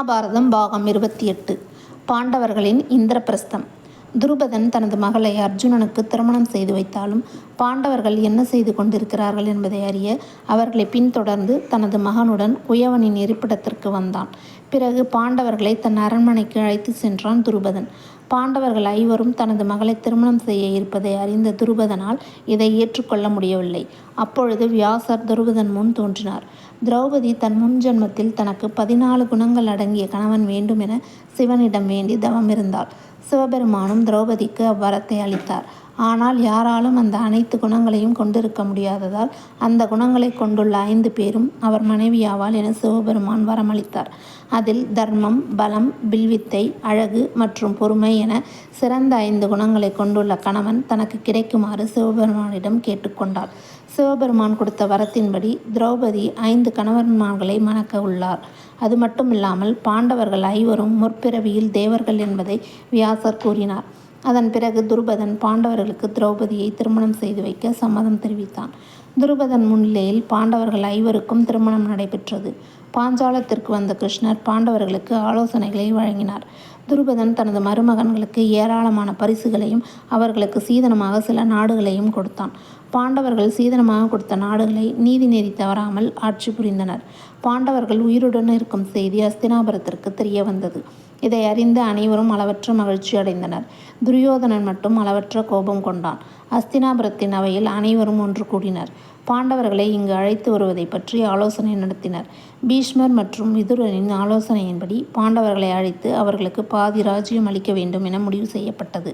மகாபாரதம் பாகம் இருபத்தி எட்டு. பாண்டவர்களின் இந்திரபிரஸ்தம் துருபதன் தனது மகளை அர்ஜுனனுக்கு திருமணம் செய்து வைத்தாலும் பாண்டவர்கள் என்ன செய்து கொண்டிருக்கிறார்கள் என்பதை அறிய அவர்களை பின்தொடர்ந்து தனது மகனுடன் குயவனின் இருப்பிடத்திற்கு வந்தான். பிறகு பாண்டவர்களை தன் அரண்மனைக்கு அழைத்து சென்றான் துருபதன். பாண்டவர்கள் ஐவரும் தனது மகளை திருமணம் செய்ய இருப்பதை அறிந்த துருபதனால் இதை ஏற்றுக்கொள்ள முடியவில்லை. அப்பொழுது வியாசர் துருபதன் முன் தோன்றினார். திரௌபதி தன் முன் ஜென்மத்தில் தனக்கு பதினாலு குணங்கள் அடங்கிய கணவன் வேண்டும் என சிவனிடம் வேண்டி தவம் இருந்தாள். சிவபெருமானும் திரௌபதிக்கு அவ்வரத்தை அளித்தார். ஆனால் யாராலும் அந்த அனைத்து குணங்களையும் கொண்டிருக்க முடியாததால் அந்த குணங்களை கொண்டுள்ள ஐந்து பேரும் அவர் மனைவியாவால் என சிவபெருமான் வரமளித்தார். அதில் தர்மம் பலம் பில்வித்தை அழகு மற்றும் பொறுமை என சிறந்த ஐந்து குணங்களை கொண்டுள்ள கணவன் தனக்கு கிடைக்குமாறு சிவபெருமானிடம் கேட்டுக்கொண்டார். சிவபெருமான் கொடுத்த வரத்தின்படி திரௌபதி ஐந்து கணவன்மார்களை மணக்க உள்ளார். அது மட்டுமில்லாமல் பாண்டவர்கள் ஐவரும் முற்பிறவியில் தேவர்கள் என்பதை வியாசர் கூறினார். அதன் பிறகு துருபதன் பாண்டவர்களுக்கு திரௌபதியை திருமணம் செய்து வைக்க சம்மதம் தெரிவித்தான். துருபதன் முன்னிலையில் பாண்டவர்கள் ஐவருக்கும் திருமணம் நடைபெற்றது. பாஞ்சாலத்திற்கு வந்த கிருஷ்ணர் பாண்டவர்களுக்கு ஆலோசனைகளை வழங்கினார். துருபதன் தனது மருமகன்களுக்கு ஏராளமான பரிசுகளையும் அவர்களுக்கு சீதனமாக சில நாடுகளையும் கொடுத்தான். பாண்டவர்கள் சீதனமாக கொடுத்த நாடுகளை நீதி நெறி தவறாமல் ஆட்சி புரிந்தனர். பாண்டவர்கள் உயிருடன் இருக்கும் செய்தி அஸ்தினாபுரத்திற்கு தெரிய வந்தது. இதை அறிந்த அனைவரும் அளவற்ற மகிழ்ச்சி அடைந்தனர். துரியோதனன் மட்டும் அளவற்ற கோபம் கொண்டான். அஸ்தினாபுரத்தின் அவையில் அனைவரும் ஒன்று கூடினர். பாண்டவர்களை இங்கு அழைத்து வருவதை பற்றி ஆலோசனை நடத்தினர். பீஷ்மர் மற்றும் விதுரனின் ஆலோசனையின்படி பாண்டவர்களை அழைத்து அவர்களுக்கு பாதி ராஜ்யம் அளிக்க வேண்டும் என முடிவு செய்யப்பட்டது.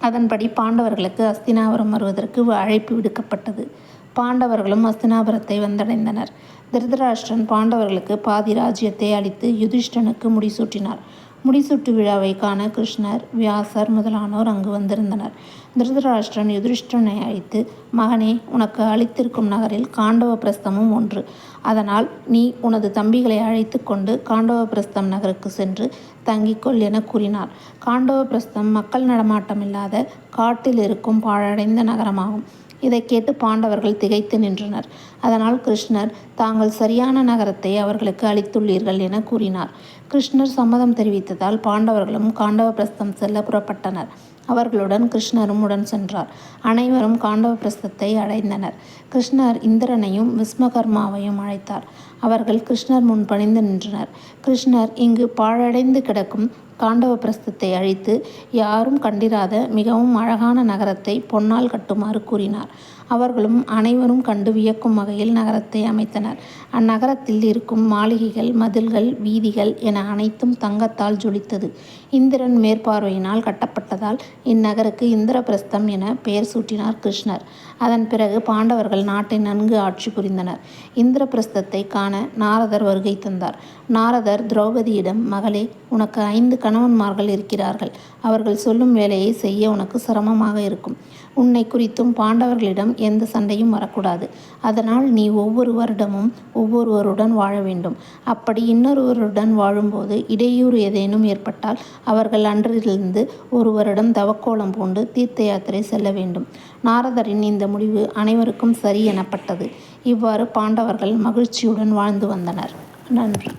அதன்படி பாண்டவர்களுக்கு அஸ்தினாபுரம் வருவதற்கு அழைப்பு விடுக்கப்பட்டது. பாண்டவர்களும் அஸ்தினாபுரத்தை வந்தடைந்தனர். திருதராஷ்டிரன் பாண்டவர்களுக்கு பாதி ராஜ்யத்தை அளித்து யுதிஷ்டனுக்கு முடிசூட்டினார். முடிசூட்டு விழாவை காண கிருஷ்ணர் வியாசர் முதலானோர் அங்கு வந்திருந்தனர். திருதராஷ்டிரன் யுதிஷ்டனை அழைத்து மகனே உனக்கு அளித்திருக்கும் நகரில் காண்டவ பிரஸ்தமும் ஒன்று. அதனால் நீ உனது தம்பிகளை அழைத்து கொண்டு காண்டவ பிரஸ்தம் நகருக்கு சென்று தங்கிக்கொள் என கூறினார். காண்டவ பிரஸ்தம் மக்கள் நடமாட்டமில்லாத காட்டில் இருக்கும் பாழடைந்த நகரமாகும். இதை கேட்டு பாண்டவர்கள் திகைத்து நின்றனர். அதனால் கிருஷ்ணர் தாங்கள் சரியான நகரத்தை அவர்களுக்கு அளித்துள்ளீர்கள் என கூறினார். கிருஷ்ணர் சம்மதம் தெரிவித்ததால் பாண்டவர்களும் காண்டவ பிரஸ்தம் செல்ல புறப்பட்டனர். அவர்களுடன் கிருஷ்ணரும் உடன் சென்றார். அனைவரும் காண்டவ பிரஸ்தத்தை அடைந்தனர். கிருஷ்ணர் இந்திரனையும் விஸ்மகர்மாவையும் அழைத்தார். அவர்கள் கிருஷ்ணர் முன் பணிந்து நின்றனர். கிருஷ்ணர் இங்கு பாழடைந்து கிடக்கும் காண்டவ பிரஸ்தத்தை அழித்து யாரும் கண்டிராத மிகவும் அழகான நகரத்தை பொன்னால் கட்டுமாறு கூறினார். அவர்களும் அனைவரும் கண்டு வியக்கும் வகையில் நகரத்தை அமைத்தனர். அந்நகரத்தில் இருக்கும் மாளிகைகள் மதில்கள் வீதிகள் என அனைத்தும் தங்கத்தால் ஜொலித்தது. இந்திரன் மேற்பார்வையினால் கட்டப்பட்டதால் இந்நகருக்கு இந்திரபிரஸ்தம் என பெயர் சூட்டினார் கிருஷ்ணர். அதன் பிறகு பாண்டவர்கள் நாட்டை நன்கு ஆட்சி புரிந்தனர். இந்திரபிரஸ்தத்தை காண நாரதர் வருகை தந்தார். நாரதர் திரௌபதியிடம் மகளே உனக்கு ஐந்து கணவன்மார்கள் இருக்கிறார்கள். அவர்கள் சொல்லும் வேலையை செய்ய உனக்கு சிரமமாக இருக்கும். உன்னை குறித்தும் பாண்டவர்களிடம் எந்த சண்டையும் வரக்கூடாது. அதனால் நீ ஒவ்வொரு வருடமும் ஒவ்வொருவருடன் வாழ வேண்டும். அப்படி இன்னொருவருடன் வாழும்போது இடையூறு ஏதேனும் ஏற்பட்டால் அவர்கள் அன்றிலிருந்து ஒரு வருடம் தவக்கோலம் பூண்டு தீர்த்த யாத்திரை செல்ல வேண்டும். நாரதரின் இந்த முடிவு அனைவருக்கும் சரி எனப்பட்டது. இவ்வாறு பாண்டவர்கள் மகிழ்ச்சியுடன் வாழ்ந்து வந்தனர். நன்றி.